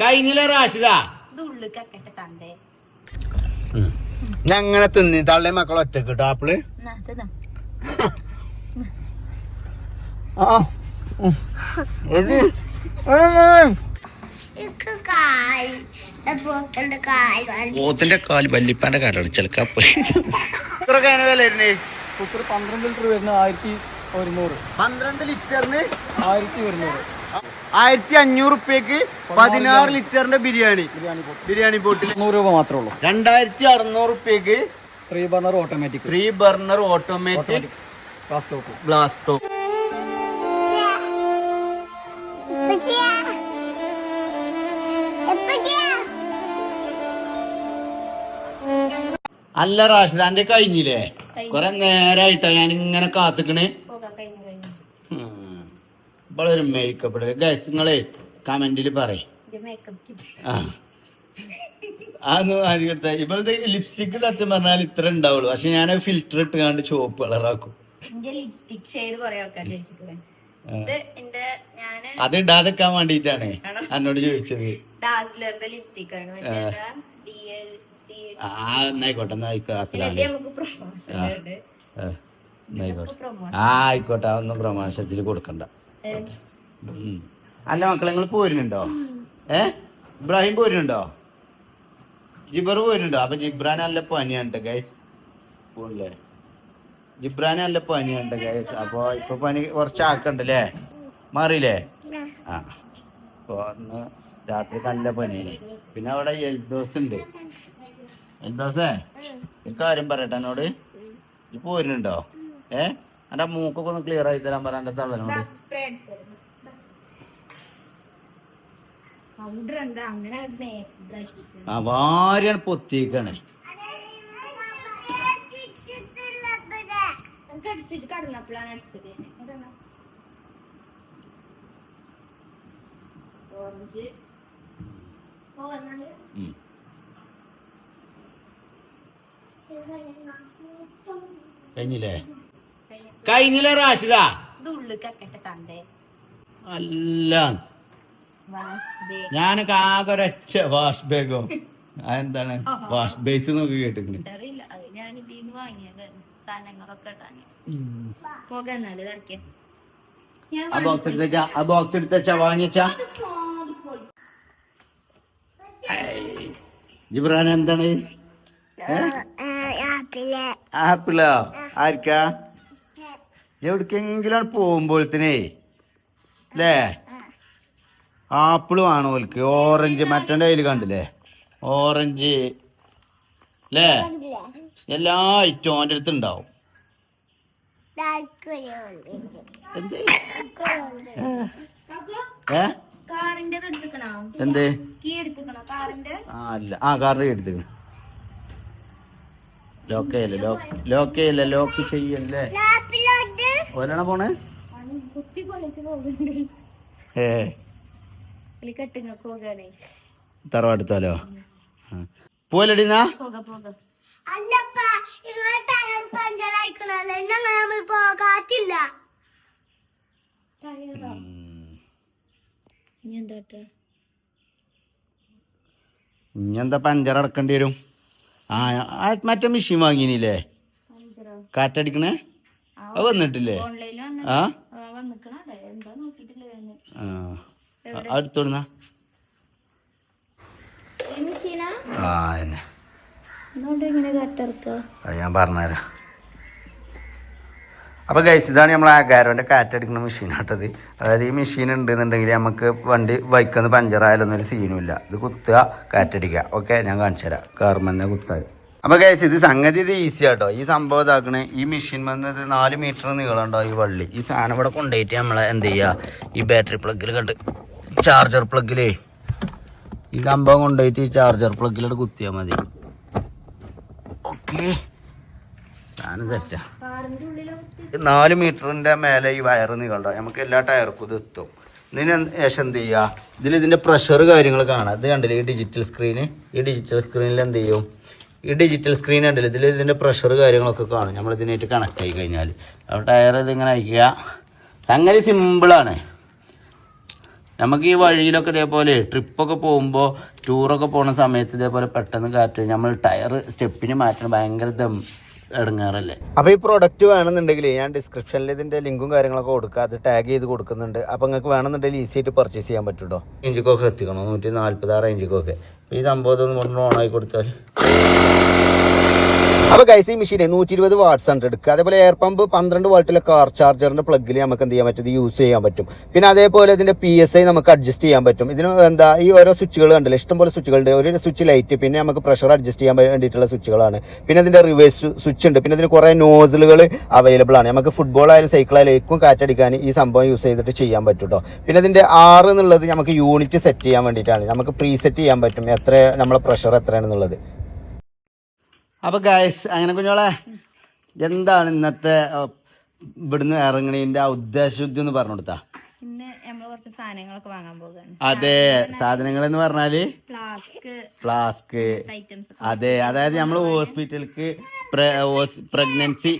കഴിഞ്ഞില്ല റാഷിദ? അങ്ങനെ തിന്നി തള്ളേ മക്കൾ ഒറ്റയ്ക്ക് കേട്ടോ ആപ്പിൾ. പോത്തിന്റെ കാൽ വല്ലിപ്പാന്റെ കാലാണ് ചിലക്കപ്പ് വില വരുന്നേ? കുക്കർ പന്ത്രണ്ട് ലിറ്റർ വരുന്ന ആയിരത്തി ഒരുന്നൂറ്. പന്ത്രണ്ട് ലിറ്ററിന് ആയിരത്തി ഒരുന്നൂറ്. ആയിരത്തി അഞ്ഞൂറ് റുപ്യക്ക് പതിനാറ് ലിറ്ററിന്റെ ബിരിയാണി. ബിരിയാണി ബോട്ടിൽ നൂറ് രൂപ മാത്രമേ ഉള്ളൂ. രണ്ടായിരത്തി അറുന്നൂറ് റുപ്യക്ക് three burner automatic three burner automatic fast top ബ്ലാസ്റ്റോ അല്ല റാഷിദാന്റെ കഴിഞ്ഞില്ലേ? കൊറേ നേരായിട്ടാ ഞാൻ ഇങ്ങനെ കാത്തിക്കണേ ഒരു മേക്കപ്പ് ഇടുക ഗൈസ് നിങ്ങളെ കമന്റിൽ പറയും. ആ. അതൊന്ന് ഇപ്പോഴത്തെ ലിപ്സ്റ്റിക്ക് സത്യം പറഞ്ഞാൽ ഇത്ര ഉണ്ടാവുള്ളൂ. പക്ഷെ ഞാൻ ഫിൽറ്റർ ഇട്ട് കണ്ട് ചുവപ്പ് കളറാക്കും. ലിപ്സ്റ്റിക് ഷെയ്ഡ് കുറെ ആൾക്കാർ ചോദിച്ചിട്ടുണ്ട് ഇത് എന്റെ ഞാൻ അത് ഇടാതെക്കാൻ വേണ്ടിട്ടാണ്? എന്നോട് ചോദിച്ചത്. ഡാസ്ലറിന്റെ ലിപ്സ്റ്റിക് ആണ്. ആ. എന്നായിക്കോട്ടെ ഉണ്ട്. ആ, ആയിക്കോട്ടെ അതൊന്നും പ്രമാശത്തിൽ കൊടുക്കണ്ട. അല്ല മക്കളെ നിങ്ങൾ പോരുന്നുണ്ടോ? ഏ? ഇബ്രാഹിം പോരുന്നുണ്ടോ? ജിബർ പോരുന്നുണ്ടോ? അപ്പൊ ജിബ്രാൻ നല്ല പനിയുണ്ട് ഗൈസ് പോണില്ലേ? ജിബ്രാൻ നല്ല പനിയുണ്ട് ഗൈസ് അപ്പൊ ഇപ്പൊ പനി കുറച്ച് ആക്കണ്ടല്ലേ മാറിയില്ലേ? ആ. അപ്പൊ അന്ന് രാത്രി നല്ല പനിയാണ്. പിന്നെ അവിടെ എൽദോസ് ഉണ്ട്. എൽദോസേ? ഒരു കാര്യം പറയട്ടെ എന്നോട്? ഈ പോരുന്നുണ്ടോ? ഏ? എന്റെ മൂക്കൊക്കെ ഒന്ന് ക്ലിയർ ആയി തരാൻ പറ എന്റെ തള്ളനോട്. ആ പൊത്തിക്കാണ്. ഓറഞ്ച്. കഴിഞ്ഞില്ലേ? കഴിഞ്ഞു. കഴിഞ്ഞില്ലേ റാഷിദ? അല്ല ഞാനൊക്കെ ആകെ ഒരൊറ്റ വാഷ് ബാഗോ അതെന്താണ് വാഷ് ബേസ് നോക്കി ഞാൻ ആ ബോക്സ് എടുത്ത ആ ബോക്സ് എടുത്ത വാങ്ങിച്ചാ. ജിബ്രാൻ എന്താണ്? ആപ്പിളോ? ആർക്കാ? എവിടേക്കെങ്കിലും പോകുമ്പോഴത്തേനേ അല്ലേ ആപ്പിൾ വേണം ഓൽക്ക്. ഓറഞ്ച് മറ്റേ കയ്യിൽ കണ്ടില്ലേ? ഓറഞ്ച് അല്ലേ എല്ലാ ഐറ്റവും അവന്റെ അടുത്ത് ഉണ്ടാവും. എന്ത്? ആ അല്ല ആ കാറിൽ എടുത്തേക്കണം. ലോക്ക് ചെയ്യല്ലേ? ലോക്ക് ചെയ്യല്ലേ? ഒരെണ്ണ പോണേ? കുട്ടി പോകുന്നുണ്ട്. ഏ. പോകണേ. തറവാടുത്താലോ പോലടി പോകാത്തില്ല. ഇനി എന്താട്ടെ ഇനി എന്താ പഞ്ചർ അടക്കേണ്ടി വരും? ആ ആ മറ്റേ മെഷീൻ വാങ്ങിനില്ലേ? കാറ്റടിക്കണേ? അത് വന്നിട്ടില്ലേ? ആ? അടുത്തോടുന്ന ആ എന്നെ. അത് ഞാൻ പറഞ്ഞുതരാം. അപ്പോൾ ഗൈസ് ഇതാണ് നമ്മൾ ആകാരോന്റെ കാറ്റടിക്കുന്ന മെഷീൻ ആട്ടത് അതായത് ഈ മെഷീൻ ഉണ്ടെന്നുണ്ടെങ്കിൽ നമുക്ക് വണ്ടി ബൈക്കൊന്ന് പഞ്ചറായാലൊന്നും ഒരു സീനും ഇല്ല. ഇത് കുത്തുക കാറ്റടിക്കുക. ഓക്കെ ഞാൻ കാണിച്ചു തരാം കാർമന്നെ കുത്താത് അപ്പോൾ കേസ് ഇത് സംഗതി ഇത് ഈസി ആട്ടോ. ഈ സംഭവം ഇതാക്കണേ. ഈ മെഷീൻ വന്നത് നാല് മീറ്റർ നീളമുണ്ടോ ഈ വള്ളി? ഈ സാധനം ഇവിടെ കൊണ്ടുപോയിട്ട് നമ്മൾ എന്ത് ചെയ്യുക ഈ ബാറ്ററി പ്ലഗിൽ കണ്ട് ചാർജർ പ്ലഗിലേ ഈ സംഭവം കൊണ്ടുപോയിട്ട് ഈ ചാർജർ പ്ലഗിലോട്ട് കുത്തിയാൽ മതി. ഓക്കേ സാധനം ഉള്ളിലോ നാല് മീറ്ററിന്റെ മേലെ ഈ വയറ് നീളണ്ടോ? നമുക്ക് എല്ലാ ടയർക്കും ഇത് എത്തും. ശേഷം എന്ത് ചെയ്യുക ഇതിൽ ഇതിന്റെ പ്രഷർ കാര്യങ്ങൾ കാണാം. ഇത് കണ്ടില്ലേ ഈ ഡിജിറ്റൽ സ്ക്രീന് ഈ ഡിജിറ്റൽ സ്ക്രീനിൽ എന്ത് ചെയ്യും? ഈ ഡിജിറ്റൽ സ്ക്രീൻ ഉണ്ടല്ലോ ഇതിൽ ഇതിന്റെ പ്രഷർ കാര്യങ്ങളൊക്കെ കാണും. നമ്മൾ ഇതിനായിട്ട് കണക്ട് ആയി കഴിഞ്ഞാൽ അപ്പോൾ ടയർ ഇതിങ്ങനെ അയക്കുക. സംഗതി സിമ്പിളാണ് നമുക്ക് ഈ വഴിയിലൊക്കെ ഇതേപോലെ ട്രിപ്പൊക്കെ പോകുമ്പോൾ ടൂറൊക്കെ പോകുന്ന സമയത്ത് ഇതേപോലെ പെട്ടെന്ന് കാറ്റ് നമ്മൾ ടയർ സ്റ്റെപ്പിന് മാറ്റണം. ഭയങ്കര ദം ഇടങ്ങാറല്ലേ? അപ്പോൾ ഈ പ്രൊഡക്റ്റ് വേണമെന്നുണ്ടെങ്കിൽ ഞാൻ ഡിസ്ക്രിപ്ഷനിൽ ഇതിന്റെ ലിങ്കും കാര്യങ്ങളൊക്കെ കൊടുക്കുക അത് ടാഗ് ചെയ്ത് കൊടുക്കുന്നുണ്ട്. അപ്പോൾ നിങ്ങൾക്ക് വേണമെന്നുണ്ടെങ്കിൽ ഈസി ആയിട്ട് പർച്ചേസ് ചെയ്യാൻ പറ്റുമോ ഇഞ്ചിക്കൊക്കെ എത്തിക്കണം. നൂറ്റി നാൽപ്പത്താറ് ഇഞ്ചിക്കൊക്കെ ഈ സംഭവത്തൊന്നും കൊണ്ട് ഓൺ ആയി കൊടുത്താൽ അപ്പോൾ ഗൈസ് ഈ മെഷീനെ നൂറ്റി ഇരുപത് വാട്ട്സ് ആണ് എടുക്കുക. അതേപോലെ എയർ പമ്പ് പന്ത്രണ്ട് വാട്ടിലെ കാർ ചാർജറിന്റെ പ്ലഗിൽ നമുക്ക് എന്ത് ചെയ്യാൻ പറ്റും? യൂസ് ചെയ്യാൻ പറ്റും. പിന്നെ അതേപോലെ ഇതിന്റെ പി എസ് ഐ നമുക്ക് അഡ്ജസ്റ്റ് ചെയ്യാൻ പറ്റും. ഇതിന് എന്താ ഈ ഓരോ സ്വിച്ചുകൾ ഉണ്ടല്ലോ ഇഷ്ടംപോലെ സ്വിച്ചുകളുണ്ട് ഒരു സ്വിച്ച് ലൈറ്റ് പിന്നെ നമുക്ക് പ്രഷർ അഡ്ജസ്റ്റ് ചെയ്യാൻ വേണ്ടിയിട്ടുള്ള സ്വിച്ചുകളാണ് പിന്നെ ഇതിന്റെ റിവേഴ്സ് സ്വിച്ച് ഉണ്ട്. പിന്നെ ഇതിന് കുറേ നോസലുകൾ അവൈലബിൾ ആണ്. നമുക്ക് ഫുട്ബോൾ ആയാലും സൈക്കിൾ ആയാലും ഏറ്റവും കാറ്റടിക്കാൻ ഈ സംഭവം യൂസ് ചെയ്തിട്ട് ചെയ്യാൻ പറ്റും കേട്ടോ പിന്നെ ഇതിന്റെ ആറ് എന്നുള്ളത് നമുക്ക് യൂണിറ്റ് സെറ്റ് ചെയ്യാൻ വേണ്ടിയിട്ടാണ്. നമുക്ക് പ്രീസെറ്റ് ചെയ്യാൻ പറ്റും. എത്ര നമ്മളെ പ്രഷർ എത്രയാണെന്നുള്ളത്. അപ്പൊ ഗായസ് അങ്ങനെ കുഞ്ഞോളെ എന്താണ് ഇന്നത്തെ ഇവിടുന്ന് ഇറങ്ങണതിന്റെ ആ ഉദ്ദേശശുദ്ധി എന്ന് പറഞ്ഞു കൊടുത്താ? അതെ സാധനങ്ങൾ എന്ന് പറഞ്ഞാൽ? ഫ്ലാസ്ക് അതെ അതായത് നമ്മൾ ഹോസ്പിറ്റലിക്ക് പ്രഗ്നൻസി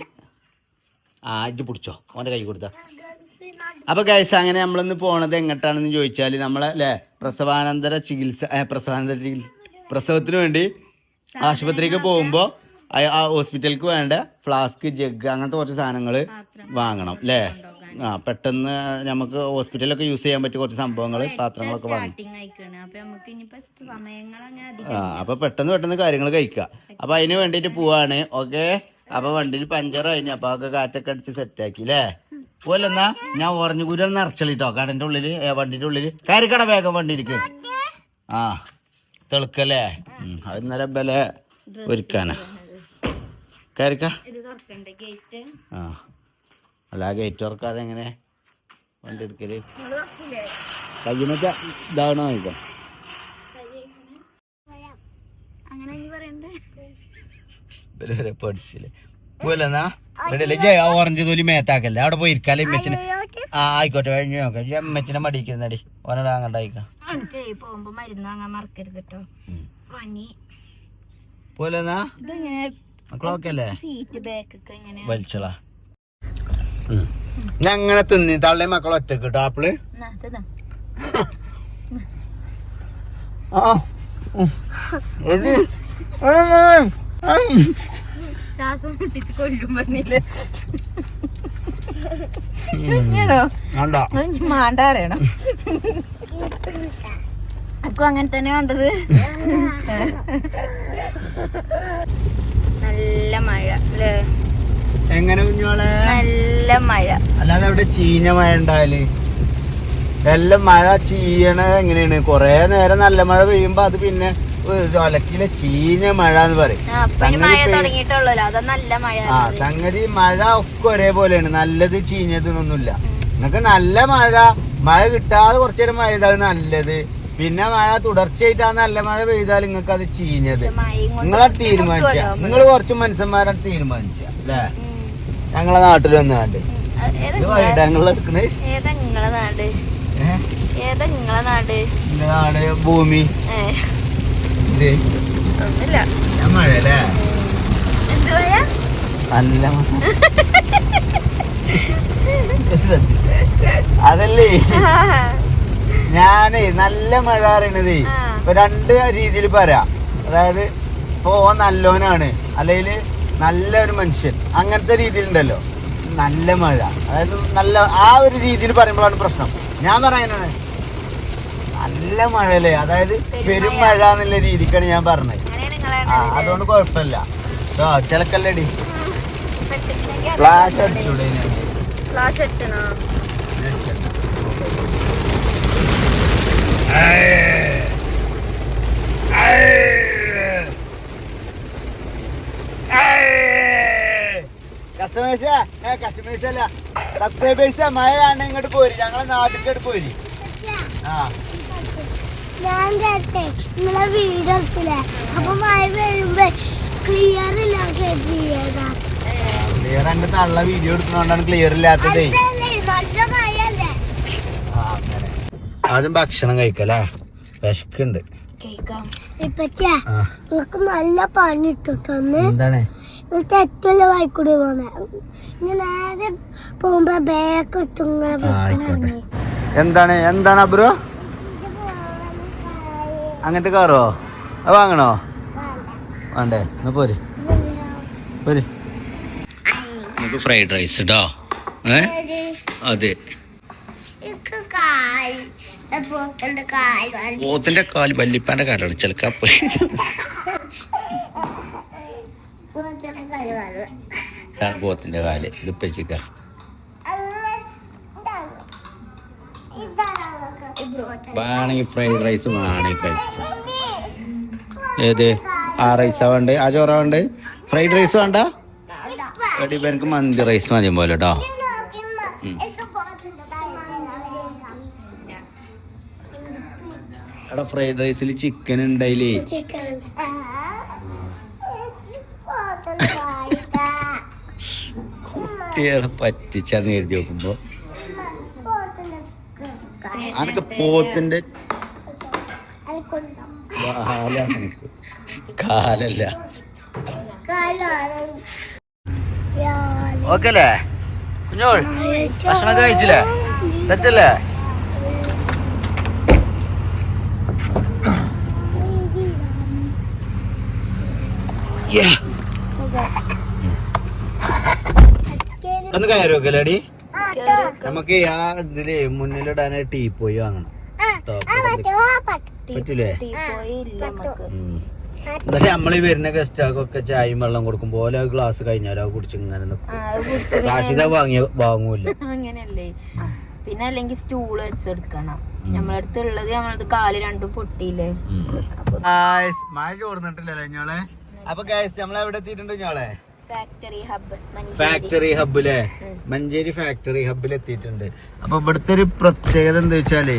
ആജ് ഇജ്ജ് പിടിച്ചോ ഓന്റെ കൈ കൊടുത്ത. അപ്പൊ ഗൈസ് അങ്ങനെ നമ്മളിന്ന് പോണത് എങ്ങട്ടാണെന്ന് ചോദിച്ചാൽ നമ്മളെ അല്ലെ പ്രസവാനന്തര ചികിത്സ പ്രസവാനന്തര ചികിത്സ പ്രസവത്തിന് വേണ്ടി ആശുപത്രിക്ക് പോകുമ്പോ ആ- ഹോസ്പിറ്റലിക്ക് വേണ്ട ഫ്ലാസ്ക് ജഗ് അങ്ങനത്തെ കുറച്ച് സാധനങ്ങൾ വാങ്ങണം അല്ലേ ആ പെട്ടെന്ന് നമുക്ക് ഹോസ്പിറ്റലൊക്കെ യൂസ് ചെയ്യാൻ പറ്റിയ കുറച്ച് സംഭവങ്ങൾ പാത്രങ്ങളൊക്കെ വാങ്ങണം. ആ അപ്പൊ പെട്ടെന്ന് പെട്ടെന്ന് കാര്യങ്ങൾ കഴിക്കുക. അപ്പൊ അതിന് വേണ്ടിട്ട് പോവാണ് ഓക്കെ? അപ്പൊ വണ്ടിയിൽ പഞ്ചർ കഴിഞ്ഞു അപ്പൊ അതൊക്കെ കാറ്റൊക്കെ അടിച്ച് സെറ്റാക്കി അല്ലേ പോലെന്നാ ഞാൻ ഓറഞ്ച് കുരു നിറച്ചളിട്ടോ കടന്റെ ഉള്ളിൽ വണ്ടിന്റെ ഉള്ളിൽ. കയറിക്കട വേഗം വണ്ടിയിലേക്ക് ആ. തെളുക്കല്ലേ? അത് ഇന്നലെ ബല ഒരുക്കാനാ. കയറിക്ക. ആ. അല്ല ഗേറ്റ് തുറക്കാതെ എങ്ങനെ വണ്ടി എടുക്കൽ? അങ്ങനെ പറയണ്ടേ? വരെ പഠിച്ചില്ലേ? പോലെന്നാ ഇവിടെ ജയ ഓറഞ്ച് തൊലി മേത്താക്കല്ലേ? അവിടെ പോയി ഇരിക്കാല്ലേ ഇമ്മച്ചിനെ ആ ആയിക്കോട്ടെ കഴിഞ്ഞു നോക്കാം. ഈ അമ്മച്ചിനെ മടിക്കുന്നടി ഓനോട് അങ്ങോട്ട് അയക്കാം പോകുമ്പോ മരുന്ന് വാങ്ങാൻ മറക്കരുത് കേട്ടോ പനി പോലെന്നാ മക്കളൊക്കെ അല്ലേ സീറ്റ് ബാക്ക് ഒക്കെ ഇങ്ങനെ. വലിച്ചളാ. ഞാൻ അങ്ങനെ തിന്നി തള്ളേ മക്കളെ ഒറ്റയ്ക്ക് കേട്ടോ ആപ്പിൾ. ആ. ശ്വാസം മുട്ടിച്ച് കൊല്ലും പറഞ്ഞില്ലേ? ഇങ്ങനോ വേണ്ട. മാണ്ട അറിയണം അക്കും അങ്ങനെ തന്നെ കണ്ടത് നല്ല മഴ അല്ലേ? എങ്ങനെ കുഞ്ഞോളെ നല്ല മഴ. അല്ലാതെ അവിടെ ചീഞ്ഞ മഴ ഉണ്ടായാൽ എല്ലാം മഴ ചീയണത് എങ്ങനെയാണ്? കൊറേ നേരം നല്ല മഴ പെയ്യുമ്പോ അത് പിന്നെ ഒലക്കിലെ ചീഞ്ഞ മഴ എന്ന് പറയും ആ, സംഗതി മഴ ഒക്കെ ഒരേപോലെയാണ്. നല്ലത് ചീഞ്ഞത് എന്നൊന്നുമില്ല നിങ്ങക്ക് നല്ല മഴ മഴ കിട്ടാതെ കുറച്ചു നേരം മഴ ചെയ്താൽ നല്ലത്. പിന്നെ മഴ തുടർച്ചയായിട്ടാണ് നല്ല മഴ പെയ്താൽ നിങ്ങൾക്ക് അത് ചീഞ്ഞത് നിങ്ങളെ തീരുമാനിച്ച. നിങ്ങൾ കുറച്ച് മനുഷ്യന്മാരാണ് തീരുമാനിച്ച അല്ലേ? ഞങ്ങളെ നാട്ടിൽ വന്നാണ്ട് എന്റെ ഭൂമി. ഇത് നല്ല മഴ? അല്ലേ നല്ല അതല്ലേ? ഞാനേ നല്ല മഴ അറിയണതേ. ഇപ്പൊ രണ്ട് രീതിയിൽ പറയാം. അതായത് ഇപ്പൊ ഓൻ നല്ലോനാണ്. അല്ലെങ്കിൽ നല്ലൊരു മനുഷ്യൻ. അങ്ങനത്തെ രീതിയിലുണ്ടല്ലോ. നല്ല മഴ. അതായത് നല്ല ആ ഒരു രീതിയിൽ പറയുമ്പോഴാണ് പ്രശ്നം. ഞാൻ പറയാനാണ് നല്ല മഴയല്ലേ? അതായത് പെരും മഴ എന്നുള്ള രീതിക്കാണ് ഞാൻ പറഞ്ഞത്. ആ അതുകൊണ്ട് കുഴപ്പമില്ല. ചിലക്കല്ലേടി ചിലക്കല്ലടി ഫ്ലാഷ് അടിച്ചൂടെ? ഫ്ലാഷ് അടിച്ചണോ കസ്റ്റമേഴ്സ് അല്ല സബ്സ്ക്രൈബേഴ്സ് മഴ കാണാൻ ഇങ്ങോട്ട് പോരി. ഞങ്ങളെ നാട്ടിലേക്ക് പോരി. ആ. ഞാൻ കേട്ടെ നിങ്ങളെ വീട് എടുത്തില്ലേ? അപ്പൊ മഴ പെയ്യുമ്പോ ക്ലിയർ ഇല്ല ക്ലിയർ എന്റെ തള്ള വീഡിയോ എടുക്കുന്നോണ്ടാണ് ക്ലിയർ ഇല്ലാത്തതേ. നല്ല മഴയല്ലേ? ആദ്യം ഭക്ഷണം കഴിക്കല്ലേ വിശക്കുണ്ട്. ഇപ്പച്ചാ നിങ്ങക്ക് നല്ല പണി ഇട്ടിട്ടൊന്ന് എന്താണ്? തെറ്റല്ല വായിക്കൂടി പോന്നെ? ഇനി നേരെ പോകുമ്പോ ബാക്ക് എന്താണ്? എന്താണ് ബ്രോ അങ്ങനത്തെ കാറോ? അത് വാങ്ങണോ? വേണ്ടേ. എന്നാ പോര്. പോര്. നമുക്ക് ഫ്രൈഡ് റൈസ് കേട്ടോ ഏ? അതെ. പോത്തിന്റെ കാൽ വല്ലിപ്പാന്റെ കാലാണ്. ചിലക്കപ്പ് പോത്തിന്റെ കാൽ ഇത് പച്ചിക്ക വേണമെങ്കിൽ ഫ്രൈഡ് റൈസ് വേണമെങ്കിൽ ഏത്? ആ റൈസാ വേണ്ട? ആ ചോറ വേണ്ട? ഫ്രൈഡ് റൈസ് വേണ്ട? എടി എനിക്ക് മന്തി റൈസ് മതി പോലെ കേട്ടോ. എടാ ഫ്രൈഡ് റൈസിൽ ചിക്കൻ ഉണ്ടായില്ലേ കുട്ടികളെ പറ്റിച്ചാന്ന് എഴുതി നോക്കുമ്പോ. അനക്ക് പോത്തിന്റെ കാലാണ് കാലല്ല. ഓക്കെ അല്ലേ കുഞ്ഞോൾ ഭക്ഷണം കഴിച്ചില്ലേ? സെറ്റല്ലേ? ഒന്ന് കയറി നോക്കല്ലേടി നമുക്ക് ആ ഇതിൽ മുന്നിലിടാൻ ടീ പോയി വാങ്ങണം. പറ്റൂലേ? പോയി ഇല്ല നമുക്ക്. ഉം. എന്നിട്ട് നമ്മളീ വരുന്ന ഗസ്റ്റാക്കൊക്കെ ചായയും വെള്ളം കൊടുക്കും. പോലെ ഗ്ലാസ് കഴിഞ്ഞാലോ കുടിച്ച് ഇങ്ങനെ നിൽക്കും കാശിത വാങ്ങിയ വാങ്ങൂല അങ്ങനെയല്ലേ? പിന്നെ അല്ലെങ്കിൽ സ്റ്റൂൾ വെച്ചെടുക്കണം നമ്മളടുത്ത് ഉള്ളത് നമ്മളടുത്ത് കാൽ രണ്ടും പൊട്ടിയില്ലേ? മഴ ചോർന്നിട്ടില്ലല്ലോ ഞങ്ങളെ അപ്പൊ ഗൈസ് നമ്മളെവിടെ എത്തിയിട്ടുണ്ട് ഞങ്ങളെ ഫാക്ടറി ഹബ്ബ് ഫാക്ടറി ഹബ്ബിലെ മഞ്ചേരി ഫാക്ടറി ഹബ്ബിൽ എത്തിയിട്ടുണ്ട്. അപ്പൊ ഇവിടുത്തെ ഒരു പ്രത്യേകത എന്താ വെച്ചാലേ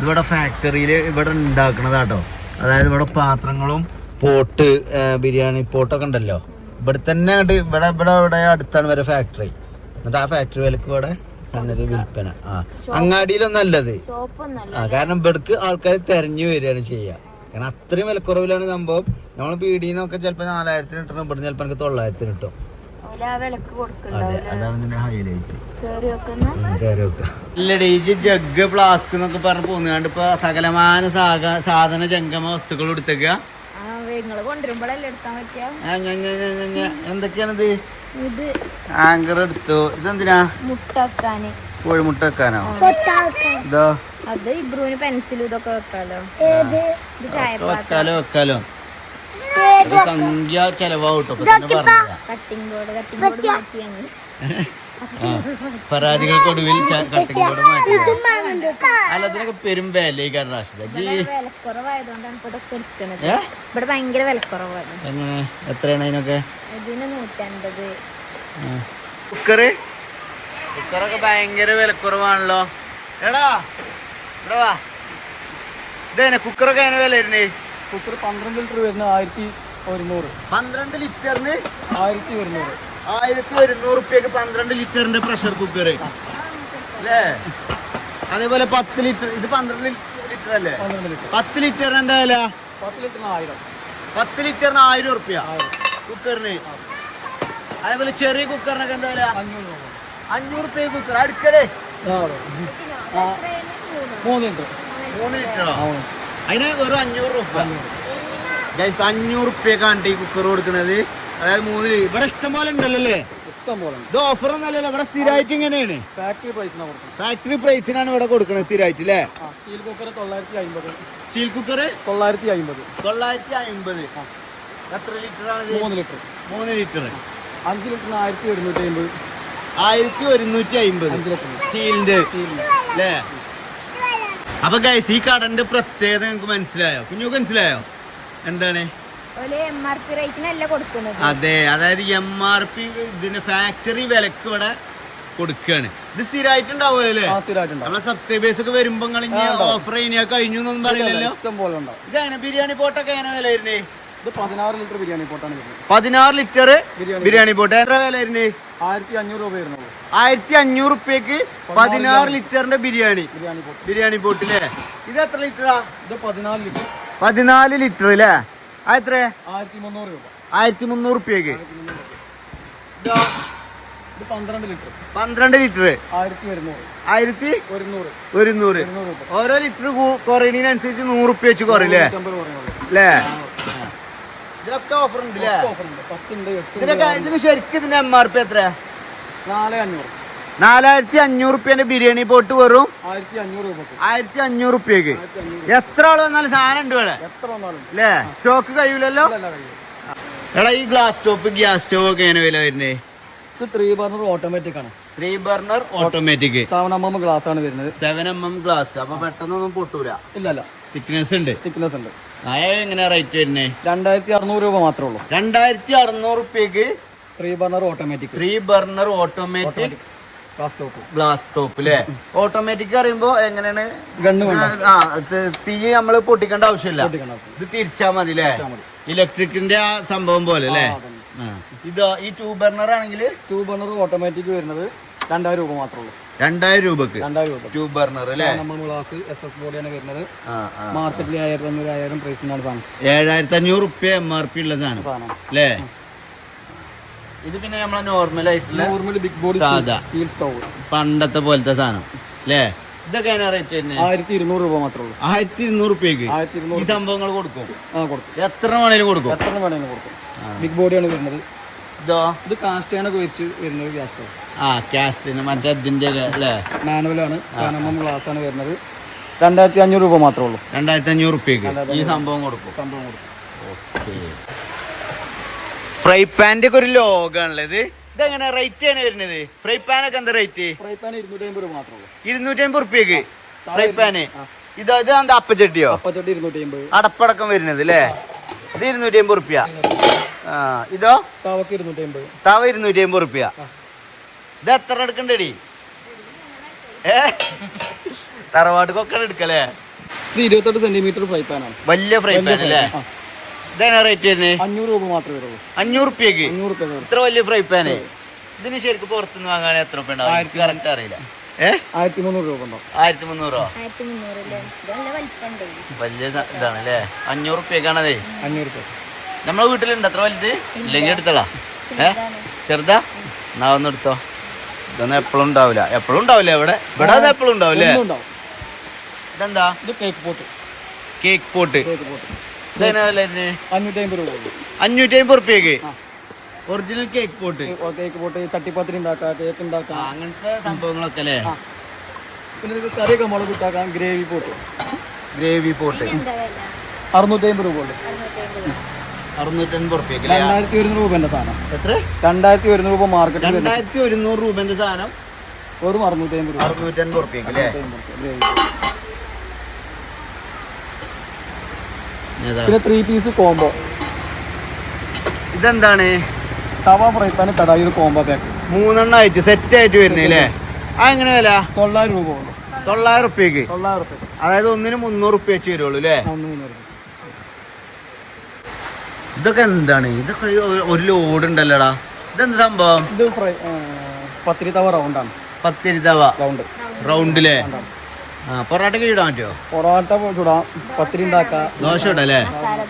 ഇവിടെ ഫാക്ടറിയിൽ ഇവിടെ ഉണ്ടാക്കണതാട്ടോ അതായത് ഇവിടെ പാത്രങ്ങളും പോട്ട് ബിരിയാണി പോട്ടൊക്കെ ഉണ്ടല്ലോ. ഇവിടെ തന്നെ അങ്ങോട്ട് ഇവിടെ ഇവിടെ ഇവിടെ അടുത്താണ് വരെ ഫാക്ടറി എന്നിട്ട് ആ ഫാക്ടറി വിലക്ക് ഇവിടെ സംഗതി വിൽപ്പന. ആ. അങ്ങാടിയിലൊന്നല്ലത് ആ കാരണം ഇവിടക്ക് ആൾക്കാർ തെരഞ്ഞു വരികയാണ് ചെയ്യുക കാരണം അത്രയും വിലക്കുറവിലാണ് സംഭവം. നമ്മൾ പീടിയിൽ നിന്നൊക്കെ ചിലപ്പോൾ നാലായിരത്തിന് കിട്ടണം ഇവിടുന്ന് ചിലപ്പോൾ എനിക്ക് തൊള്ളായിരത്തിന് കിട്ടും. അതെ അതാണ് ഇതിന്റെ ഹൈലൈറ്റ് ഇല്ലടി ഈ ജഗ് ഫ്ലാസ്ക് എന്നൊക്കെ പറഞ്ഞ് പോന്നുകാണ്ട് ഇപ്പൊ സകലമാന സാധന ജംഗമ വസ്തുക്കൾ എടുത്തേക്കാ. എന്തൊക്കെയാണിത്? ഇത് ആങ്കർ എടുത്തു. ഇതെന്തിനാ? മുട്ട വെക്കാന് കോഴിമുട്ട വെക്കാനോ ഇതോ? അത് ഇബ്രുവിന് പെൻസിൽ ഇതൊക്കെ വെക്കാലോ. വെക്കാലോ വെക്കാലോ. സംഖ്യ ചെലവാട്ടോ കട്ടിംഗ് ബോർഡ് കട്ടിംഗ് ബോർഡ് മാറ്റിയാണ്. പരാതികൾക്കൊടുവിൽ ഒടുവിൽ ബോർഡ് മാറ്റി. അല്ല അതിനൊക്കെ പെരും വില കാരണം റാഷിദ ജി? ഇവിടെ ഭയങ്കര വിലക്കുറവാണ്. എങ്ങനെ? എത്രയാണ് അതിനൊക്കെ? ഇതിന് കുക്കറ് കുക്കറൊക്കെ ഭയങ്കര വിലക്കുറവാണല്ലോ. എടാ ഇവിടെ വാ. ഇതേനെ കുക്കറൊക്കെ അതിന് വില വരുന്നേ? കുക്കർ പന്ത്രണ്ട് ലിറ്റർ വരുന്ന ആയിരത്തി ഒരുന്നൂറ്. പന്ത്രണ്ട് ലിറ്ററിന്? ആയിരത്തി ഒരുന്നൂറ്. ആയിരത്തി ഒരുന്നൂറ് റുപ്യക്ക് പന്ത്രണ്ട് ലിറ്ററിന്റെ പ്രഷർ കുക്കർ അല്ലേ? അതേപോലെ പത്ത് ലിറ്റർ ഇത് പന്ത്രണ്ട് ലിറ്റർ അല്ലേ? പത്ത് ലിറ്ററിന് എന്താ വില? പത്ത് ലിറ്ററിന് ആയിരം. പത്ത് ലിറ്ററിന് ആയിരം റുപ്യ കുക്കറിന് അതേപോലെ ചെറിയ കുക്കറിനൊക്കെ എന്താ വില? അഞ്ഞൂറ് റുപ്യ കുക്കർ. ആ, മൂന്ന് ലിറ്റർ. മൂന്ന് ലിറ്ററോ? അതിന് വെറും അഞ്ഞൂറ് റുപ്യ അഞ്ഞൂറ്. റുപ്യക്കാണ് ഈ കുക്കർ കൊടുക്കുന്നത് അതായത് മൂന്ന് ഇവിടെ ഇഷ്ടം പോലെ ഉണ്ടല്ലോ ഇത് ഓഫർ ഒന്നല്ലല്ലോ ഇവിടെ സ്ഥിരമായിട്ട് ഇങ്ങനെയാണ്. ഫാക്ടറി പ്രൈസിനാണ് ഫാക്ടറി പ്രൈസിനാണ് ഇവിടെ കൊടുക്കുന്നത് സ്ഥിരമായിട്ട് അല്ലേ സ്റ്റീൽ കുക്കർ തൊള്ളായിരത്തി അമ്പത് സ്റ്റീൽ കുക്കർ തൊള്ളായിരത്തി അമ്പത് തൊള്ളായിരത്തി അമ്പത് എത്ര ലിറ്റർ ആണ് മൂന്ന് ലിറ്റർ മൂന്ന് ലിറ്റർ അഞ്ച് ലിറ്ററിന് ആയിരത്തി ഒരുന്നൂറ്റി അമ്പത് ആയിരത്തി ഒരുന്നൂറ്റി അമ്പത് സ്റ്റീലിന്റെ സ്റ്റീലിന് അല്ലേ അപ്പൊ ഗൈസ് ഈ കടന്റെ പ്രത്യേകത നിങ്ങൾക്ക് മനസ്സിലായോ? കുഞ്ഞു മനസ്സിലായോ? എന്താണ്? അതെ അതായത് എം ആർ പി ഇതിന്റെ ഫാക്ടറി വിലക്ക് ഇവിടെ കൊടുക്കുകയാണ് ഇത് സ്ഥിരമായിട്ടുണ്ടാവുമല്ലേ നമ്മളെ സബ്സ്ക്രൈബേഴ്സ് ഒക്കെ വരുമ്പോ ഓഫർ ഇനിയാ കഴിഞ്ഞു എന്നൊന്നും പറയില്ലല്ലോ? ഇഷ്ടം പോലെ ഉണ്ടാവും. ഇതാണ് ബിരിയാണി പോട്ടൊക്കെ എങ്ങനെ വില വരുന്നേ? ഇത് പതിനാറ് ലിറ്റർ ബിരിയാണി പോട്ടാണ് വരുന്നത്. പതിനാറ് ലിറ്റർ ബിരിയാണി ബിരിയാണി പോട്ട്. എത്ര വില വരുന്നേ? ആയിരത്തി അഞ്ഞൂറ് രൂപ വരുന്നുള്ളൂ. ആയിരത്തി അഞ്ഞൂറ് റുപ്യക്ക് പതിനാറ് ലിറ്ററിന്റെ ബിരിയാണി. ബിരിയാണി പോട്ട്. ബിരിയാണി പോട്ടില്ലേ ഇത് എത്ര ലിറ്ററാ? ഇത് പതിനാല് ലിറ്റർ. പതിനാല് ലിറ്റർ അല്ലേ എത്ര ആയിരത്തി മുന്നൂറ് റുപ്യക്ക്. പന്ത്രണ്ട് ലിറ്റർ. ആയിരത്തി ഒരുന്നൂറ്. ഓരോ ലിറ്റർ കുറയുന്നതിനനുസരിച്ച് നൂറ് റുപ്യ വെച്ച് കുറയില്ലേ? അല്ലേ ഇതിലൊക്കെ ഓഫർ ഉണ്ട്. ഇതിനൊക്കെ ഇതിന് ശരിക്കും ഇതിന്റെ എം ആർ പി എത്ര നാല് അഞ്ഞൂറ്. നാലായിരത്തി അഞ്ഞൂറ് റുപ്യന്റെ ബിരിയാണി പോട്ട് വെറും ആയിരത്തി അഞ്ഞൂറ് റുപ്യക്ക് എത്ര ആൾ വന്നാലും സാധനം ഉണ്ട് ഇവിടെ. അല്ലേ സ്റ്റോക്ക് കഴിയൂലല്ലോ? എടാ ഈ ഗ്ലാസ് സ്റ്റോപ്പ് ഗ്യാസ് സ്റ്റോവ് ഒക്കെ എങ്ങനെ വില വരുന്നേ? ത്രീ ബർണർ ഓട്ടോമാറ്റിക് ആണ്. Three burner automatic seven M M glass ആണ് വരുന്നത്. സെവൻ എം എം ഗ്ലാസ് അപ്പൊ പെട്ടെന്നൊന്നും പൊട്ടൂല. ഇല്ലല്ല. തിക്നെസ് ഉണ്ട്. തിക്നെസ് ഉണ്ട്. എങ്ങനെയാ എങ്ങനെ റേറ്റ് വരുന്നേ? രണ്ടായിരത്തി അറുന്നൂറ് രൂപ മാത്രമേ ഉള്ളൂ. രണ്ടായിരത്തി അറുന്നൂറ് റുപ്യക്ക് three burner automatic three burner automatic glass top അല്ലേ ഓട്ടോമാറ്റിക് അറിയുമ്പോ എങ്ങനെയാണ്? ആ ത- നമ്മൾ പൊട്ടിക്കേണ്ട ആവശ്യമില്ല. ഇത് തിരിച്ചാ മതി അല്ലേ ഇലക്ട്രിക്കിന്റെ ആ സംഭവം പോലെ അല്ലേ ഇതോ ഈ ടൂ ബർണർ ആണെങ്കിൽ ടൂ ബർണർ ഓട്ടോമാറ്റിക് വരുന്നത് രണ്ടായിരം രൂപ മാത്രമേ ഉള്ളൂ. രണ്ടായിരം രൂപക്ക്. രണ്ടായിരം ടൂ ബർണർ അല്ലേ ഗ്ലാസ് എസ് എസ് ബോഡിയാണ് വരുന്നത്. മാർക്കറ്റിൽ ആയിരത്തി അഞ്ഞൂറ് ആയിരം പ്രൈസിനാണ് സാധനം. ഏഴായിരത്തി അഞ്ഞൂറ് റുപ്യ എം ആർ പി ഉള്ള സാധനം. അല്ലേ ഇത് പിന്നെ നമ്മളെ നോർമൽ ആയിട്ടുള്ള നോർമൽ ബിഗ് ബോഡി സാധാ. സ്റ്റീൽ സ്റ്റൗ പണ്ടത്തെ പോലത്തെ സാധനം. അല്ലേ ഇതൊക്കെ റേറ്റ് തന്നെ ആയിരത്തി ഇരുന്നൂറ് രൂപ മാത്രമേ ഉള്ളൂ. ആയിരത്തി ഇരുന്നൂറ് ആയിരത്തി ഈ സംഭവങ്ങൾ കൊടുക്കും ആ കൊടുക്കും. എത്ര വേണേലും കൊടുക്കും? എത്ര വേണേലും കൊടുക്കും. ബിഗ് ബോഡിയാണ് വരുന്നത്. ഇതോ? ഇത് കാസ്റ്റാനൊക്കെ വെച്ച് വരുന്നത് ഗ്യാസ് സ്റ്റൗ ആ കാസ്റ്റിന് മറ്റേ ഇതിന്റെ ഒക്കെ അല്ലേ മാനുവലാണ് സാധനം ഗ്ലാസ് ആണ് വരുന്നത്. രണ്ടായിരത്തി അഞ്ഞൂറ് രൂപ മാത്രമേ ഉള്ളൂ. രണ്ടായിരത്തി അഞ്ഞൂറ് റുപ്യക്ക് ഈ സംഭവം കൊടുക്കും. സംഭവം കൊടുക്കും. ഫ്രൈ പാന്റെ ഒക്കെ ഒരു ലോകാണല്ലേ ഇത് ഇതെങ്ങനെ റേറ്റ് ആണ് വരുന്നത്? ഫ്രൈ പാൻ ഒക്കെ എന്താ റേറ്റ് ഫ്രൈ പാൻ ഇരുന്നൂറ്റി അമ്പത് മാത്രമേ ഇരുന്നൂറ്റി അമ്പത് റുപ്യക്ക് ഫ്രൈ പാന്? ഇതോ ഇത് എന്താ അപ്പച്ചട്ടിയോ? അപ്പച്ചട്ടി ഇരുന്നൂറ്റി അമ്പത് അടപ്പടക്കം വരുന്നത് അല്ലേ ഇത് ഇരുന്നൂറ്റി അമ്പത് റുപ്യ ആ ഇതോ? തവക്ക് ഇരുന്നൂറ്റി അമ്പത് തവ ഇരുന്നൂറ്റി അമ്പത് റുപ്യ ഇത് എത്ര എടുക്കണ്ടേടി? ഏ? തറവാട്ടുകൊക്കെ എടുക്കല്ലേ ഇത് ഇരുപത്തെട്ട് സെന്റിമീറ്റർ ഫ്രൈ പാനാണ്. വലിയ ഫ്രൈ പാൻ. അല്ലേ ഇതെങ്ങനെ റേറ്റ് വരുന്നത് അഞ്ഞൂറ് രൂപ മാത്രമേ വരുള്ളൂ. അഞ്ഞൂറ് റുപ്യക്ക്? അഞ്ഞൂറ് രൂപ വരും ഇത്ര വലിയ ഫ്രൈ പാന് ഇതിന് ശരിക്കും പുറത്തുനിന്ന് വാങ്ങാൻ എത്ര രൂപ ഉണ്ടാവും? എനിക്ക് കറക്റ്റ് അറിയില്ല. ഏ? ആയിരത്തി മുന്നൂറ് രൂപ ഉണ്ടോ ആയിരത്തി മുന്നൂറോ രൂപ വലിയ ഇത- ഇതാണ് അല്ലേ അഞ്ഞൂറ് റുപ്യക്കാണതേ അഞ്ഞൂറ് രൂപ നമ്മളെ വീട്ടിലുണ്ട്? അത്ര വലുത്? ഇല്ലെങ്കിൽ എടുത്തളാ. ഏ? ചെറുതാ? എന്നാ ഒന്ന് എടുത്തോ. ഇതൊന്നും എപ്പോഴും ഉണ്ടാവില്ല. എപ്പോഴും ഉണ്ടാവില്ല ഇവിടെ. ഇവിടെ അത് എപ്പോഴും ഉണ്ടാവില്ലേ ഇതെന്താ? ഇത് cake pot cake pot cake അഞ്ഞൂറ്റി അമ്പത് രൂപ ഉള്ളൂ അഞ്ഞൂറ്റി അമ്പത് റുപ്യക്ക് original cake pot. Cake pot chattipathiri ഉണ്ടാക്കാം കേക്ക് ഉണ്ടാക്കാം. അങ്ങനത്തെ സംഭവങ്ങളൊക്കെ അല്ലേ? പിന്നെ കറിയൊക്കെ മുളക് ഇട്ടാക്കാം ഗ്രേവി പോട്ട്. Gravy pot. അറുന്നൂറ്റി അമ്പത് രൂപ ഉണ്ട് അറുന്നൂറ്റൻപത് റുപ്യക്ക് രണ്ടായിരത്തി ഒരുന്നൂറ് രൂപന്റെ സാധനം. എത്ര? രണ്ടായിരത്തി ഒരുന്നൂറ് രൂപ മാർക്കറ്റിൽ വരുന്നത്. രണ്ടായിരത്തി ഒരുന്നൂറ് രൂപന്റെ സാധനം? വെറും അറുന്നൂറ്റി അമ്പത് രൂപ. അറുന്നൂറ്റൻപത് റുപ്യക്ക് അല്ലേ? പിന്നെ ത്രീ പീസ് കോംബോ ഇതെന്താണ്? തവ ഫ്രൈ പാന് കടായി ഒരു കോംബോ പാക്ക് മൂന്നെണ്ണം ആയിട്ട് സെറ്റ് ആയിട്ട് വരുന്നേ അല്ലേ? ആ എങ്ങനെ വില? തൊള്ളായിരം രൂപ ഉള്ളൂ തൊള്ളായിരം റുപ്യക്ക്? തൊള്ളായിരം റുപ്യ. അതായത് ഒന്നിന് മുന്നൂറ് റുപ്യ വെച്ച് വരുള്ളൂ അല്ലേ. ഇതൊക്കെ എന്താണ്? ഇതൊക്കെ ഒരു- ലോഡ് ഉണ്ടല്ലോടാ. ഇതെന്ത് സംഭവം? ഇത് പത്തിരി തവ റൗണ്ടാണ് പത്തിരിതവ റൗണ്ട് റൗണ്ടില്ലേ ആ പൊറോട്ടയ്ക്ക് ഇടാൻ പറ്റുമോ പൊറോട്ട ചൂടാം. പത്തിരി ഉണ്ടാക്കാം. ദോശ ഇടല്ലേ മസാല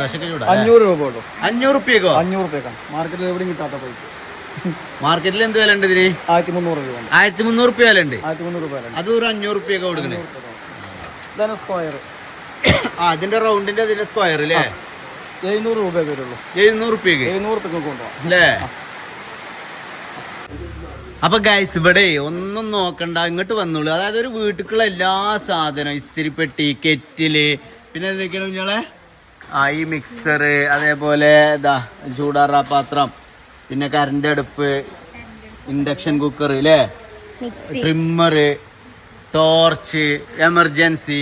ദോശക്ക് ചൂടാ അഞ്ഞൂറ് രൂപ ഉള്ളൂ. അഞ്ഞൂറ് റുപ്യക്കോ അഞ്ഞൂറ് റുപ്യക്കാണ് മാർക്കറ്റിൽ എവിടെയും കിട്ടാത്ത പൈസ. മാർക്കറ്റിൽ എന്ത് വില ഉണ്ട് ഇതിന്? ആയിരത്തി മുന്നൂറ് രൂപ ആയിരത്തി മുന്നൂറ് റുപ്യ വില ഉണ്ട്. ആയിരത്തി മുന്നൂറ് രൂപ അത് ഒരു അഞ്ഞൂറ് റുപ്യൊക്കെ കൊടുക്കണേ. ഇതാണ് സ്ക്വയർ. ആ അതിന്റെ റൗണ്ടിന്റെ അതിന്റെ സ്ക്വയർ അല്ലേ എഴുന്നൂറ് രൂപയൊക്കെ വരുള്ളൂ. എഴുന്നൂറ് റുപ്യക്ക് എഴുന്നൂറ് റുപ്യക്ക് കൊണ്ടുപോകാം. അല്ലേ അപ്പൊ ഗൈസ് ഇവിടെ ഒന്നും നോക്കണ്ട ഇങ്ങോട്ട് വന്നോളൂ. അതായത് ഒരു വീട്ടിലുള്ള എല്ലാ സാധനവും ഇസ്തിരിപ്പെട്ടി കെറ്റിൽ പിന്നെ എന്തൊക്കെയാണ് കുഞ്ഞോളെ ആ ഈ മിക്സർ അതേപോലെ ഇതാ ചൂടാറ പാത്രം. പിന്നെ കറണ്ട് അടുപ്പ് ഇൻഡക്ഷൻ കുക്കർ അല്ലേ? ട്രിമ്മർ ടോർച്ച് എമർജൻസി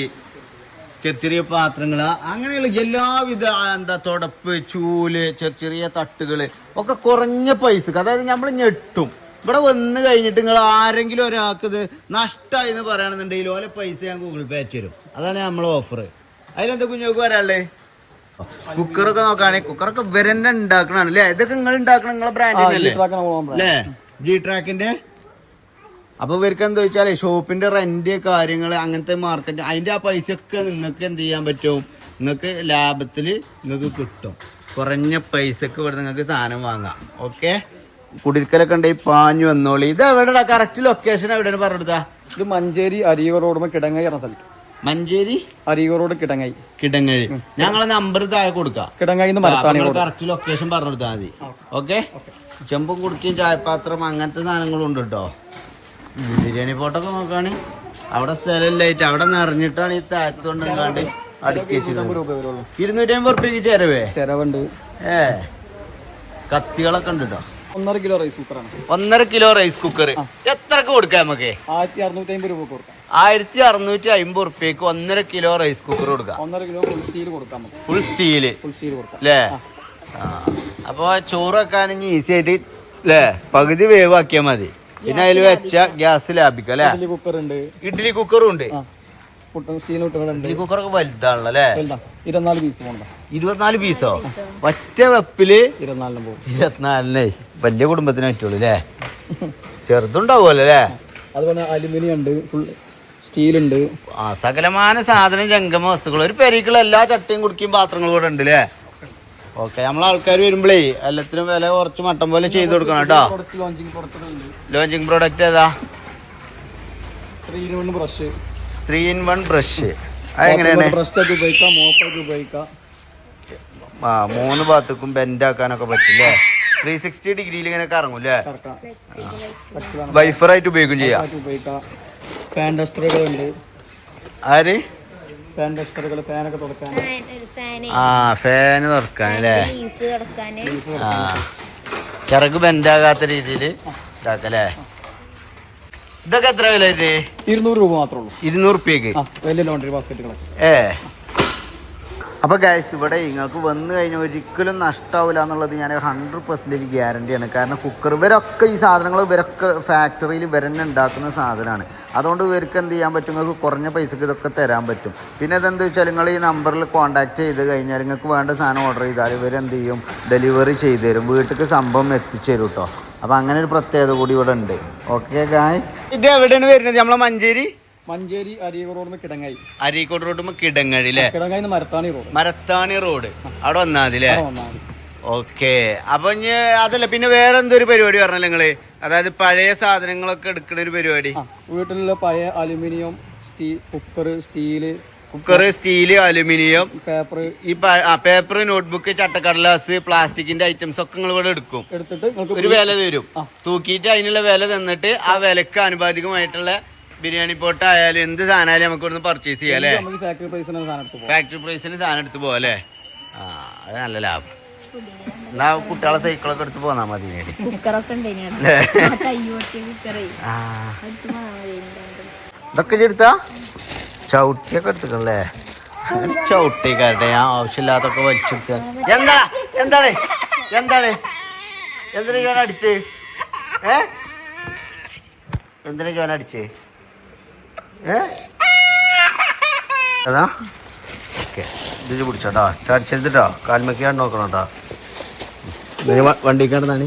ചെറിയ ചെറിയ പാത്രങ്ങൾ അങ്ങനെയുള്ള എല്ലാവിധ എന്താ തുടപ്പ് ചൂൽ ചെറിയ ചെറിയ തട്ടുകൾ ഒക്കെ കുറഞ്ഞ പൈസക്ക് അതായത് നമ്മൾ ഞെട്ടും. ഇവിടെ വന്ന് കഴിഞ്ഞിട്ട് നിങ്ങൾ ആരെങ്കിലും ഒരാൾക്ക് ഇത് നഷ്ടമായി എന്ന് പറയുകയാണെന്നുണ്ടെങ്കിൽ ഓലെ പൈസ ഞാൻ ഗൂഗിൾ പേ അയച്ചു തരും. അതാണ് നമ്മളെ ഓഫർ അതിലെന്താ കുഞ്ഞോക്ക് വരാല്ലേ കുക്കറൊക്കെ നോക്കുകയാണെങ്കിൽ കുക്കറൊക്കെ ഇവരെന്നെ ഉണ്ടാക്കണാണ് അല്ലേ? ഇതൊക്കെ നിങ്ങൾ ഉണ്ടാക്കണം നിങ്ങളെ ബ്രാൻഡിനല്ലേ അല്ലേ? ജി ട്രാക്കിന്റെ അപ്പൊ ഇവർക്ക് എന്താ വെച്ചാലേ ഷോപ്പിന്റെ റെന്റ് കാര്യങ്ങൾ അങ്ങനത്തെ മാർക്കറ്റ് അതിന്റെ ആ പൈസ ഒക്കെ നിങ്ങൾക്ക് എന്ത് ചെയ്യാൻ പറ്റും? നിങ്ങൾക്ക് ലാഭത്തിൽ നിങ്ങൾക്ക് കിട്ടും. കുറഞ്ഞ പൈസക്ക് ഇവിടെ നിങ്ങൾക്ക് സാധനം വാങ്ങാം. ഓക്കെ കുടിരിക്കലൊക്കെ ഉണ്ടെങ്കിൽ പാഞ്ഞു വന്നോളി. ഇത് എവിടെടാ? കറക്റ്റ് ലൊക്കേഷൻ എവിടെയാണ് പറഞ്ഞെടുത്താ ഇത് മഞ്ചേരി അരിയൂർ റോഡ് കിടങ്ങായി സ്ഥലത്ത്. മഞ്ചേരി? അരിയൂർ റോഡ് കിടങ്ങായി. കിടങ്ങഴി ഞങ്ങളെ നമ്പർ താഴെ കൊടുക്കാം. കിടങ്ങായി കറക്റ്റ് ലൊക്കേഷൻ പറഞ്ഞെടുത്താൽ മതി. ഓക്കെ. ചെമ്പും കുടിക്കും ചായപാത്രം അങ്ങനത്തെ സാധനങ്ങളും ഉണ്ട് കേട്ടോ ബിരിയാണി ഫോട്ടോ ഒക്കെ നോക്കാണ്. അവിടെ സ്ഥലമില്ലായിട്ട് അവിടെ നിറഞ്ഞിട്ടാണ് ഈ രൂപ ഇരുന്നൂറ്റി അമ്പത് റുപ്യക്ക് ചെരവേ? ചെരവുണ്ട് ഏ. കത്തികളൊക്കെ ഉണ്ട് കേട്ടോ ഒന്നര കിലോ റൈസ് കുക്കറാണ് ഒന്നര കിലോ റൈസ് കുക്കർ എത്രക്ക് കൊടുക്കാം നമുക്ക്? ആയിരത്തി അറുന്നൂറ്റി അമ്പത് രൂപ കൊടുക്കാം. ആയിരത്തി അറുന്നൂറ്റി അമ്പത് റുപ്യക്ക് ഒന്നര കിലോ റൈസ് കുക്കർ കൊടുക്കാം. ഒന്നര കിലോ ഫുൾ സ്റ്റീൽ കൊടുക്കാം ഫുൾ സ്റ്റീൽ ഫുൾ സ്റ്റീൽ കൊടുക്കാം. അല്ലേ അപ്പൊ ചോറ് വെക്കാനെങ്കിൽ ഈസി ആയിട്ട് അല്ലേ പകുതി വേവാക്കിയാൽ മതി. പിന്നെ അതിൽ വെച്ച ഗ്യാസ് ലാഭിക്കാം അല്ലേ ഇഡ്ഡലി കുക്കർ ഉണ്ട്. ഇഡ്ഡലി കുക്കറും ഉണ്ട്. പുട്ടും സ്റ്റീൽ കുട്ടകളുണ്ട് കുക്കറൊക്കെ വലുതാണല്ലോ അല്ലേ? വലുതാ. ഇരുപത്തിനാല് പീസ് പോകണ്ട ഇരുപത്തിനാല് പീസോ ഒറ്റ വെപ്പിൽ ഇരുപത്തിനാലിന് പോകും. ഇരുപത്തിനാലിന് വലിയ കുടുംബത്തിന് പറ്റുള്ളൂ അല്ലേ? ചെറുതുണ്ടാവുമല്ലോ അല്ലേ? അതുപോലെ അലുമിനിയം ഉണ്ട് ഫുൾ സ്റ്റീൽ ഉണ്ട്. ആ സകലമാന സാധനം ജംഗമ വസ്തുക്കൾ. ഒരു പെരീക്കുള്ള എല്ലാ ചട്ടിയും കുടിക്കും പാത്രങ്ങളും കൂടെ ഉണ്ട് അല്ലേ? ഓക്കെ നമ്മളെ ആൾക്കാർ വരുമ്പോഴേ എല്ലാത്തിനും വില കുറച്ച് മട്ടം പോലെ ചെയ്ത് കൊടുക്കണം കേട്ടോ. ലോഞ്ചിങ് പ്രോഡക്റ്റ് ഏതാ? Brush three in one brush അതെങ്ങനെയാണ് ഉപയോഗിക്കാം മോപ്പായിട്ട് ഉപയോഗിക്കാം. ആ മൂന്ന് ഭാഗത്തേക്കും ബെൻഡ് ആക്കാനൊക്കെ പറ്റില്ലേ? ത്രീ സിക്സ്റ്റി ഡിഗ്രിയിൽ ഇങ്ങനെ കറങ്ങും അല്ലേ. വൈഫറായിട്ട് ഉപയോഗിക്കും. ചെയ്യാം ആര്? ആ ഫാന് തുറക്കാൻ അല്ലേ ചിറക് ബെൻഡാകാത്ത രീതിയിൽ ഇതാക്കല്ലേ? ഇതൊക്കെ എത്ര വില ഇരുന്നൂറ് രൂപ മാത്രമേ ഉള്ളൂ. ഇരുന്നൂറ് റുപ്യക്ക് വലിയ ലോണ്ടറി ബാസ്ക്കറ്റുകളൊക്കെ. ഏ. അപ്പൊ ഗ്യാസ് ഇവിടെ നിങ്ങൾക്ക് വന്നു കഴിഞ്ഞാൽ ഒരിക്കലും നഷ്ടാവില്ല എന്നുള്ളത് ഞാൻ ഹൺഡ്രഡ് പെർസെന്റേജ് ഗ്യാരണ്ടിയാണ് കാരണം കുക്കർ ഇവരൊക്കെ ഈ സാധനങ്ങൾ ഇവരൊക്കെ ഫാക്ടറിയിൽ ഇവരെന്നെ ഉണ്ടാക്കുന്ന സാധനമാണ് അതുകൊണ്ട് ഇവർക്ക് എന്ത് ചെയ്യാൻ പറ്റും? നിങ്ങൾക്ക് കുറഞ്ഞ പൈസക്ക് ഇതൊക്കെ തരാൻ പറ്റും. പിന്നെ ഇതെന്താ വെച്ചാൽ നിങ്ങൾ ഈ നമ്പറിൽ കോൺടാക്ട് ചെയ്ത് കഴിഞ്ഞാൽ നിങ്ങൾക്ക് വേണ്ട സാധനം ഓർഡർ ചെയ്താൽ ഇവരെന്ത് ചെയ്യും? ഡെലിവറി ചെയ്തു തരും. വീട്ടിലേക്ക് സംഭവം എത്തിച്ചു തരും കേട്ടോ അപ്പോൾ അങ്ങനെ ഒരു പ്രത്യേകത കൂടി ഇവിടെ ഉണ്ട്. ഓക്കെ ഗായ്സ് ഇത് എവിടെയാണ് വരുന്നത്? നമ്മളെ മഞ്ചേരി? മഞ്ചേരി അരീകോട് റോഡ് കിടങ്ങായി. അരീക്കോട് റോഡ് കിടങ്ങഴി അല്ലേ കിടങ്ങായി മരത്താണി റോഡ്. മരത്താണി റോഡ്. അവിടെ വന്നാതില്ലേ? ഓക്കെ അപ്പൊ ഇനി അതല്ല പിന്നെ വേറെ എന്തൊരു പരിപാടി പറഞ്ഞല്ലോ നിങ്ങൾ? അതായത് പഴയ സാധനങ്ങളൊക്കെ എടുക്കുന്ന ഒരു പരിപാടി. വീട്ടിലുള്ള പഴയ aluminium സ്റ്റീ cooker steel cooker steel aluminium paper ഈ പേപ്പർ നോട്ട്ബുക്ക് ചട്ടക്കടലാസ് പ്ലാസ്റ്റിക്കിന്റെ ഐറ്റംസ് ഒക്കെ നിങ്ങൾ ഇവിടെ എടുക്കും. എടുത്തിട്ട് നിങ്ങൾക്ക് ഒരു വില തരും. തൂക്കിയിട്ട് അതിനുള്ള വില തന്നിട്ട് ആ വിലക്ക് ആനുപാതികമായിട്ടുള്ള ബിരിയാണി പോട്ട് ആയാലും എന്ത് സാധനമായാലും നമുക്ക് ഇവിടുന്ന് പർച്ചേസ് ചെയ്യാം അല്ലേ? നമുക്ക് ഫാക്ടറി പ്രൈസിന് സാധനം എടുത്ത് പോകാം ഫാക്ടറി പ്രൈസിന് സാധനം എടുത്ത് പോവാ അല്ലേ? ആ അത് നല്ല ലാഭം. എന്നാ കുട്ടികളെ സൈക്കിളൊക്കെ എടുത്ത് പോന്നാ മതി. ഇതൊക്കെ എടുത്താ? ചവിട്ടിയൊക്കെ എടുത്തിക്കണല്ലേ ചവിട്ടിക്കാരട്ടെ ഞാൻ ആവശ്യമില്ലാത്തൊക്കെ വലിച്ചു എന്താ? എന്താണ്? എന്താണ്? എന്തിനാ ഞാൻ അടിച്ച്? ഏ? എന്തിനാ ഞാൻ അടിച്ച്? ഏ? അതാ. ഓക്കെ. ഇത് പിടിച്ചോട്ടോ ചടിച്ചെടുത്തിട്ടോ. കാൽമക്കിയാണ്ട് നോക്കണം കേട്ടോ വണ്ടിക്കാണ്ടാണ്